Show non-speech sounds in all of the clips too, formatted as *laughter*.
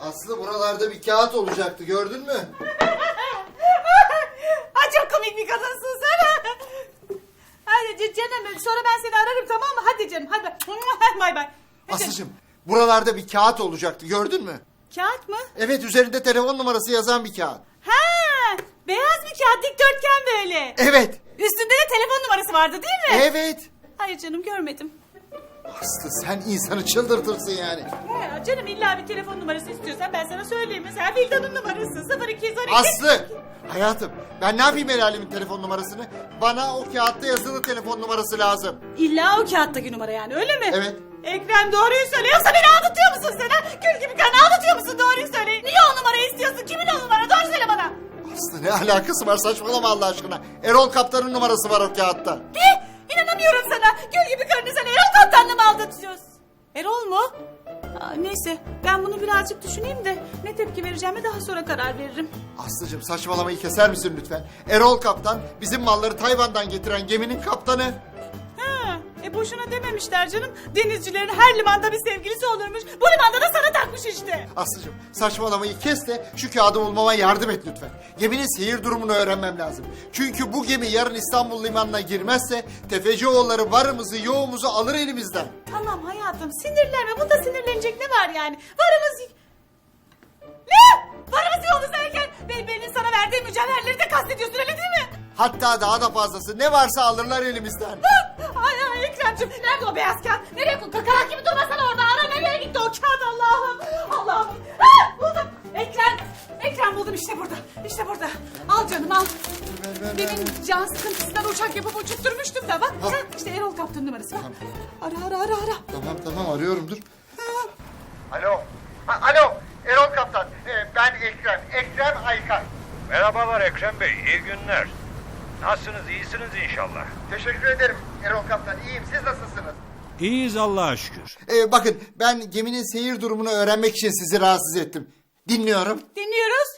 Aslı buralarda bir kağıt olacaktı gördün mü? *laughs* Ay çok komik bir kadınsın sen. Hadi canım sonra ben seni ararım tamam mı? Hadi canım hadi. *laughs* Bay bay. Hadi. Aslıcığım buralarda bir kağıt olacaktı gördün mü? Kağıt mı? Evet üzerinde telefon numarası yazan bir kağıt. Ha, beyaz bir kağıt dikdörtgen böyle. Evet. Üstünde de telefon numarası vardı değil mi? Evet. Hayır canım görmedim. Aslı sen insanı çıldırtırsın yani. Ha, canım illa bir telefon numarası istiyorsan ben sana söyleyeyim. Mesela Vildan'ın numarası 0212. Aslı! Hayatım ben ne yapayım el alemin telefon numarasını? Bana o kağıtta yazılı telefon numarası lazım. İlla o kağıttaki numara yani öyle mi? Evet. Ekrem doğruyu söyle yoksa beni aldatıyor musun sen ha? Gül gibi karını aldatıyor musun doğruyu söyle. Niye o numarayı istiyorsun? Kimin o numara? Doğru söyle bana. Aslı ne alakası var saçmalama Allah aşkına. Erol Kaptan'ın numarası var o kağıtta. Ne? İnanamıyorum sana. Erol mu? Aa, neyse ben bunu birazcık düşüneyim de ne tepki vereceğime daha sonra karar veririm. Aslıcığım saçmalamayı keser misin lütfen? Erol Kaptan bizim malları Tayvan'dan getiren geminin kaptanı. Boşuna dememişler canım. Denizcilerin her limanda bir sevgilisi olurmuş. Bu limanda da sana takmış işte. Aslıcığım saçmalamayı kes de şu kağıdı bulmama yardım et lütfen. Geminin seyir durumunu öğrenmem lazım. Çünkü bu gemi yarın İstanbul limanına girmezse tefecioğulları varımızı yoğumuzu alır elimizden. Tamam hayatım sinirlenme. Bunda sinirlenecek ne var yani? Varımız... Ne? Varımız yolda derken Beybe'nin sana verdiği mücevherleri de kastediyorsun öyle değil mi? Hatta daha da fazlası ne varsa alırlar elimizden. Ay ay Ekrem'cim nerede o beyaz kağıt? Nereye koydun? Kakarak gibi durmasana orada. Ara nereye gitti o kağıt Allah'ım? Allah'ım. Ah, buldum. Ekrem. Ekrem buldum işte burada. İşte burada. Al canım al. Ver, ver, ver, Benim ver. can sıkıntısından uçak yapıp uçutturmuştum da bak. Ha. Ha, işte Erol Kaptan numarası bak. Ara ara ara ara. Tamam tamam arıyorum dur. Alo. Ha, alo. Erol Kaptan. Ee, ben Ekrem. Ekrem Aykan. Merhabalar Ekrem Bey, iyi günler. Nasılsınız, iyisiniz inşallah. Teşekkür ederim Erol Kaptan. İyiyim. Siz nasılsınız? İyiyiz Allah'a şükür. Ee, bakın ben geminin seyir durumunu öğrenmek için sizi rahatsız ettim. Dinliyorum. Dinliyoruz.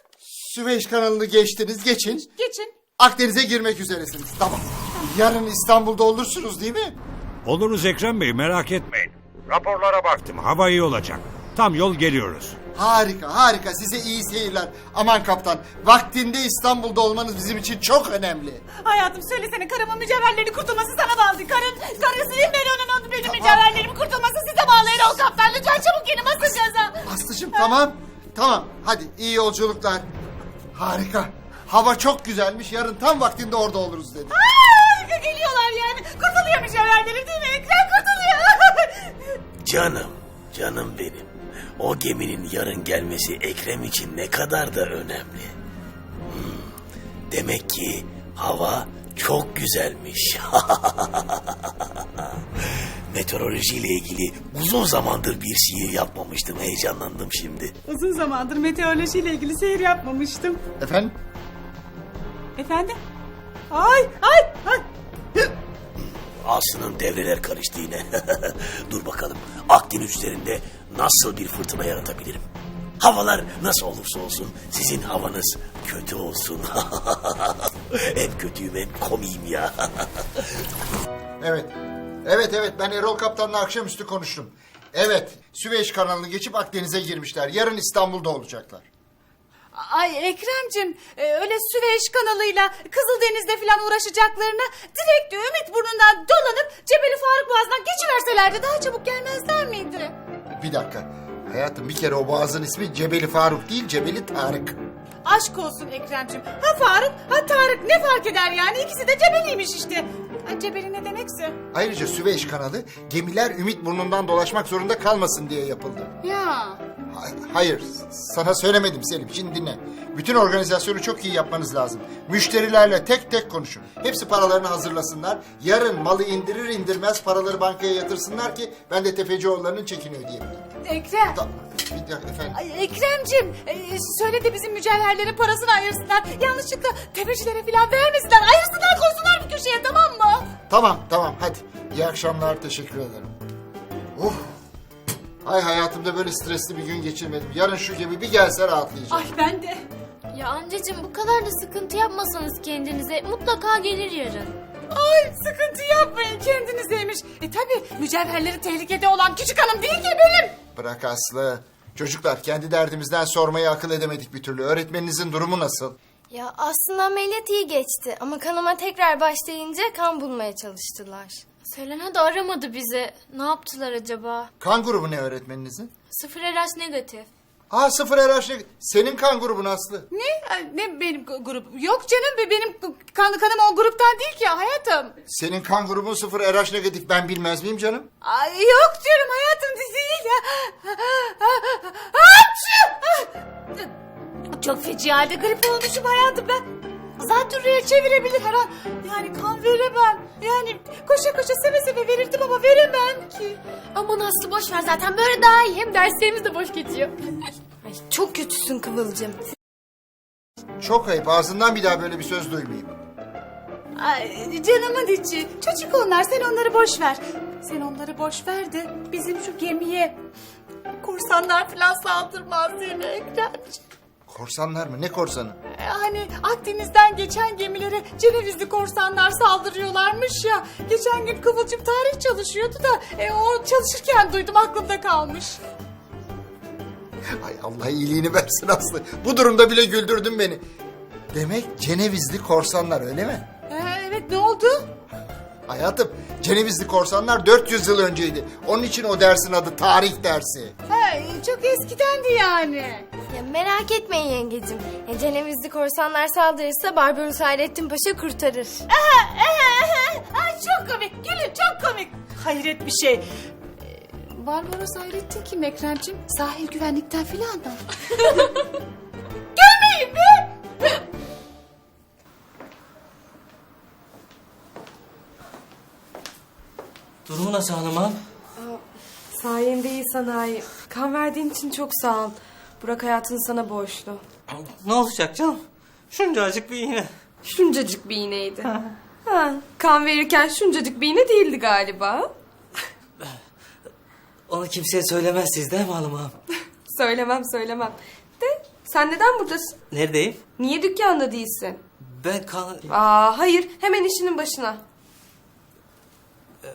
Süveyş kanalını geçtiniz. Geçin. Geçin. Akdeniz'e girmek üzeresiniz. Tamam. Yarın İstanbul'da olursunuz değil mi? Oluruz Ekrem Bey, merak etmeyin. Raporlara baktım, hava iyi olacak. Tam yol geliyoruz. Harika harika size iyi seyirler. Aman kaptan vaktinde İstanbul'da olmanız bizim için çok önemli. Hayatım söylesene karımın mücevherleri kurtulması sana bağlı. Karın, karısıyım ben onun, onun benim mücevherlerim kurtulması size bağlı Erol Kaptan. Lütfen çabuk masajınıza. ha. Aslıcığım tamam. Tamam hadi iyi yolculuklar. Harika. Hava çok güzelmiş yarın tam vaktinde orada oluruz dedi. Aa, geliyorlar yani. Kurtuluyor mücevherlerim değil mi? Ekrem kurtuluyor. *laughs* Canım, canım benim. O geminin yarın gelmesi Ekrem için ne kadar da önemli. Hmm, Demek ki hava çok güzelmiş. *laughs* Meteorolojiyle ilgili uzun zamandır bir şiir yapmamıştım. Heyecanlandım şimdi. Uzun zamandır meteorolojiyle ilgili seyir yapmamıştım. Efendim? Efendim? Ay ay ay. Aslı'nın devreler karıştı. *laughs* Dur bakalım Akdeniz üzerinde nasıl bir fırtına yaratabilirim? Havalar nasıl olursa olsun sizin havanız kötü olsun. *laughs* hem kötüyüm hem komiyim ya. *laughs* Evet. Evet evet ben Erol Kaptan'la akşamüstü konuştum. Evet Süveyş kanalını geçip Akdeniz'e girmişler. Yarın İstanbul'da olacaklar. Ay Ekrem'cim e, öyle Süveyş kanalıyla Kızıldeniz'de falan uğraşacaklarına direkt Ümit burnundan dolanıp Cebeli Faruk Boğazı'ndan geçiverselerdi daha çabuk gelmezler miydi? Bir dakika. Hayatım bir kere o boğazın ismi Cebeli Faruk değil Cebeli Tarık. Aşk olsun Ekrem'cim. Ha Faruk ha Tarık ne fark eder yani ikisi de Cebeli'ymiş işte. Ha, Cebeli ne demekse. Ayrıca Süveyş kanalı gemiler Ümit burnundan dolaşmak zorunda kalmasın diye yapıldı. Ya. Ha- Hayır, sana söylemedim Selim. Şimdi dinle. Bütün organizasyonu çok iyi yapmanız lazım. Müşterilerle tek tek konuşun. Hepsi paralarını hazırlasınlar. Yarın malı indirir indirmez paraları bankaya yatırsınlar ki ben de tefecioğullarının çekini ödeyebilirim. Ekrem. Da, bir dakika efendim. Ay Ekrem'cim e, söyle de bizim mücevherlerin parasını ayırsınlar. Yanlışlıkla tefecilere falan vermesinler. Ayırsınlar koysunlar bir köşeye tamam mı? Tamam tamam hadi. İyi akşamlar teşekkür ederim. Uf. Ay hayatımda böyle stresli bir gün geçirmedim. Yarın şu gemi bir gelse rahatlayacağım. Ay ben de. Ya anneciğim bu kadar da sıkıntı yapmasanız kendinize mutlaka gelir yarın. Ay sıkıntı yapmayın kendinizeymiş. E tabi mücevherleri tehlikede olan küçük hanım değil ki benim. Bırak Aslı. Çocuklar kendi derdimizden sormayı akıl edemedik bir türlü. Öğretmeninizin durumu nasıl? Ya aslında ameliyat iyi geçti ama kanama tekrar başlayınca kan bulmaya çalıştılar. Selena da aramadı bizi. Ne yaptılar acaba? Kan grubu ne öğretmeninizin? Sıfır RH negatif. Aa sıfır RH ne- Senin kan grubun Aslı. Ne? Ay, Ne benim gu- grubum? Yok canım be, benim kan, kanım o gruptan değil ki hayatım. Senin kan grubun sıfır RH negatif ben bilmez miyim canım? Ay yok canım hayatım değil ya. Çok feci halde grip olmuşum hayatım ben. Zatürreye çevirebilir her an. Yani kan veremem. Yani koşa koşa seve seve verirdim ama veremem ki. Aman Aslı boş ver zaten böyle daha iyi. Hem derslerimiz de boş geçiyor. *laughs* Ay, çok kötüsün Kıvılcım. Çok ayıp ağzından bir daha böyle bir söz duymayayım. Ay, canımın içi. Çocuk onlar sen onları boş ver. Sen onları boş ver de bizim şu gemiye korsanlar falan saldırmaz seni Ekremciğim. Korsanlar mı? Ne korsanı? E, Hani Akdeniz'den geçen gemilere Cenevizli korsanlar saldırıyorlarmış ya. Geçen gün Kıvılcım tarih çalışıyordu da e, o çalışırken duydum aklımda kalmış. Ay Allah iyiliğini versin Aslı. Bu durumda bile güldürdün beni. Demek Cenevizli korsanlar öyle mi? E, evet ne oldu? Hayatım Cenevizli korsanlar 400 yıl önceydi. Onun için o dersin adı tarih dersi. Ha, e, çok eskidendi yani. Ya merak etmeyin yengecim. Ya Cenevizli korsanlar saldırırsa Barbaros Hayrettin Paşa kurtarır. Aha, aha, aha. Ay, çok komik gülüm çok komik. Hayret bir şey. Ee, Barbaros Hayrettin kim Ekrem'cim? Sahil güvenlikten filan mı? *laughs* Gelmeyin be! Durumu nasıl hanımım? Sayende iyi sanayi. Kan verdiğin için çok sağ ol. Burak hayatını sana borçlu. Ne olacak canım? Şuncacık bir iğne. Şuncacık bir iğneydi. ha, kan verirken şuncacık bir iğne değildi galiba. Onu kimseye söylemezsiniz değil mi hanımım? *laughs* Söylemem söylemem. De sen neden buradasın? Neredeyim? Niye dükkanda değilsin? Ben kan... Aa hayır hemen işinin başına.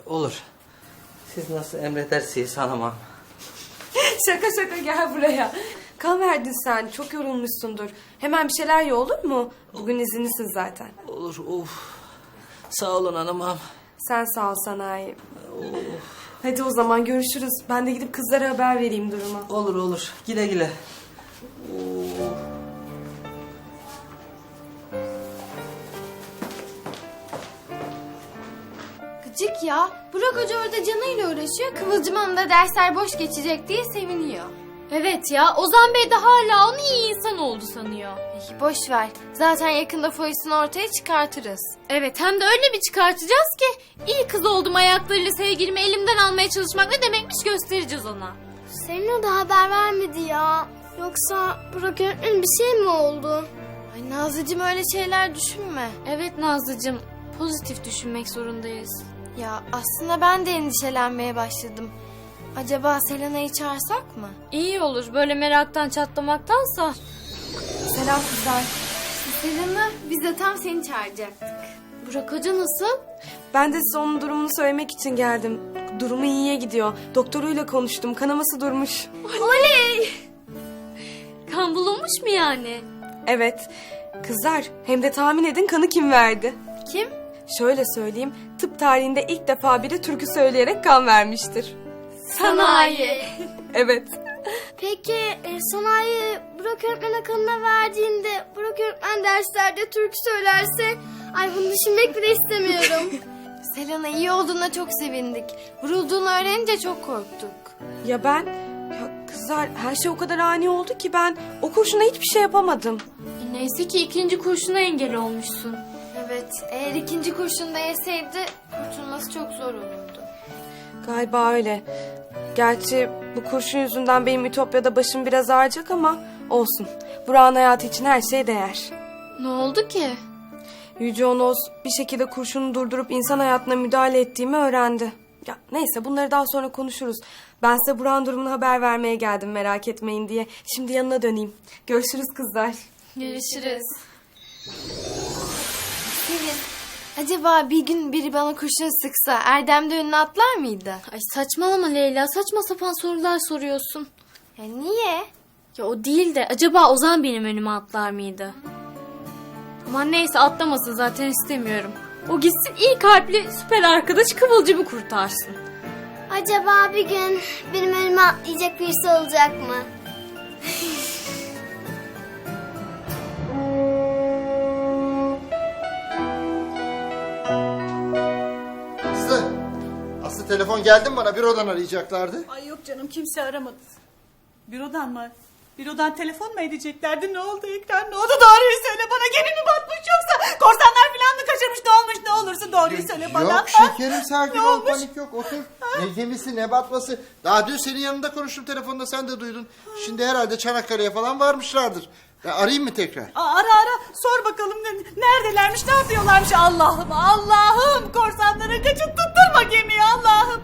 Olur. Siz nasıl emredersiniz hanımım? *laughs* şaka şaka gel buraya. Kan verdin sen çok yorulmuşsundur. Hemen bir şeyler ye olur mu? Bugün izinlisin zaten. Olur of. Sağ olun hanımım. Sen sağ ol sanayi. Hadi o zaman görüşürüz. Ben de gidip kızlara haber vereyim duruma. Olur olur. Güle güle. Gıcık ya. Burak Hoca orada canıyla uğraşıyor. Kıvılcım Hanım da dersler boş geçecek diye seviniyor. Evet ya Ozan Bey de hala onu iyi insan oldu sanıyor. boş ver. Zaten yakında foyasını ortaya çıkartırız. Evet hem de öyle bir çıkartacağız ki iyi kız oldum ayaklarıyla sevgilimi elimden almaya çalışmak ne demekmiş göstereceğiz ona. Selena da haber vermedi ya. Yoksa Burak öğretmenin bir şey mi oldu? Ay Nazlıcığım öyle şeyler düşünme. Evet Nazlıcığım pozitif düşünmek zorundayız. Ya aslında ben de endişelenmeye başladım. Acaba Selena'yı çağırsak mı? İyi olur böyle meraktan çatlamaktansa. Selam kızlar. Selena biz de tam seni çağıracaktık. Burak Hoca nasıl? Ben de size onun durumunu söylemek için geldim. Durumu iyiye gidiyor. Doktoruyla konuştum. Kanaması durmuş. Oley! Kan bulunmuş mu yani? Evet. Kızlar hem de tahmin edin kanı kim verdi? Kim? Şöyle söyleyeyim. Tıp tarihinde ilk defa biri türkü söyleyerek kan vermiştir. Sanayi. Evet. Peki e, sanayi Burak öğretmene kanına verdiğinde Burak öğretmen derslerde türkü söylerse ay bunu düşünmek bile istemiyorum. *laughs* Selena iyi olduğuna çok sevindik. Vurulduğunu öğrenince çok korktuk. Ya ben... Ya kızlar her şey o kadar ani oldu ki ben o kurşuna hiçbir şey yapamadım. E, Neyse ki ikinci kurşuna engel olmuşsun. Evet, eğer ikinci kurşunda yeseydi kurtulması çok zor olurdu. Galiba öyle. Gerçi bu kurşun yüzünden benim Ütopya'da başım biraz ağrıyacak ama olsun. Burak'ın hayatı için her şey değer. Ne oldu ki? Yüce Onos bir şekilde kurşunu durdurup insan hayatına müdahale ettiğimi öğrendi. Ya neyse bunları daha sonra konuşuruz. Ben size Burak'ın durumunu haber vermeye geldim merak etmeyin diye. Şimdi yanına döneyim. Görüşürüz kızlar. Görüşürüz. Acaba bir gün biri bana kurşun sıksa Erdem de önüne atlar mıydı? Ay saçmalama Leyla, saçma sapan sorular soruyorsun. Ya niye? Ya o değil de acaba Ozan benim önüme atlar mıydı? Aman neyse atlamasın zaten istemiyorum. O gitsin iyi kalpli süper arkadaş Kıvılcım'ı kurtarsın. Acaba bir gün benim önüme atlayacak birisi olacak mı? *laughs* telefon geldi mi bana? Bürodan arayacaklardı. Ay yok canım kimse aramadı. Bürodan mı? Bürodan telefon mu edeceklerdi? Ne oldu Ekrem? Ne oldu? Doğruyu söyle bana. Gemi mi batmış yoksa? Korsanlar falan mı kaçırmış? Ne olmuş? Ne olursun doğruyu söyle bana. Yok şekerim sakin Ne ol olmuş? panik yok otur. Ne gemisi ne batması. Daha dün senin yanında konuştum telefonda sen de duydun. Şimdi herhalde Çanakkale'ye falan varmışlardır. Ya arayayım mı tekrar? Aa, ara ara. Sor bakalım ne- neredelermiş ne yapıyorlarmış? Allah'ım Allah'ım. Korsanlara kaçıp tutturma gemiyi Allah'ım.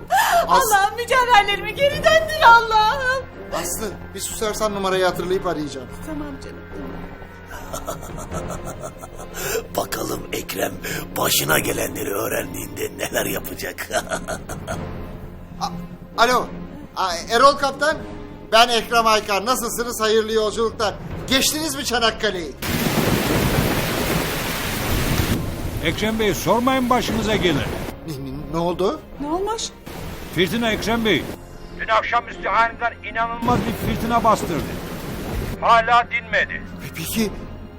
As- Allah'ım mücevherlerimi geri döndür Allah'ım. Aslı bir susarsan numarayı hatırlayıp arayacağım. Tamam canım *laughs* Bakalım Ekrem başına gelenleri öğrendiğinde neler yapacak. *laughs* Alo. Aa, Erol Kaptan ben Ekrem Aykar nasılsınız hayırlı yolculuklar. Geçtiniz mi Çanakkale'yi? Ekrem Bey sormayın başınıza gelir. Ne, ne- ne oldu? Ne olmuş? Fırtına Ekrem Bey. Dün akşamüstü aniden inanılmaz bir fırtına bastırdı. Hala dinmedi. Peki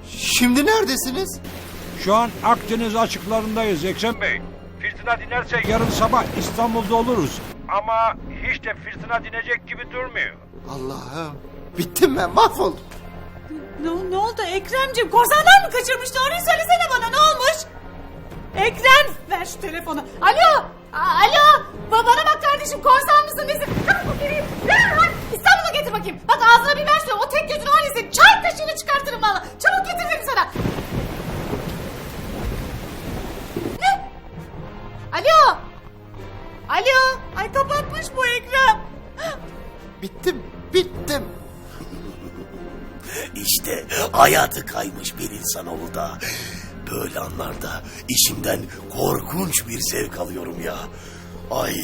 şimdi neredesiniz? Şu an Akdeniz açıklarındayız Ekrem Bey. Fırtına dinerse yarın sabah İstanbul'da oluruz. Ama hiç de fırtına dinecek gibi durmuyor. Allah'ım. Bittim ben mahvoldum. Ne, ne oldu Ekrem'cim korsanlar mı kaçırmış doğruyu söylesene bana ne olmuş? Ekrem ver şu telefonu. Alo Aa, Alo. Ba- Bana bak kardeşim korsan mısın nesin? Kalk bakayım Derhal İstanbul'a getir bakayım. Bak ağzına bir ver söyle o tek gözün var ya çay kaşığını hayatı kaymış bir insanoğlu da. Böyle anlarda işimden korkunç bir zevk alıyorum ya. Ay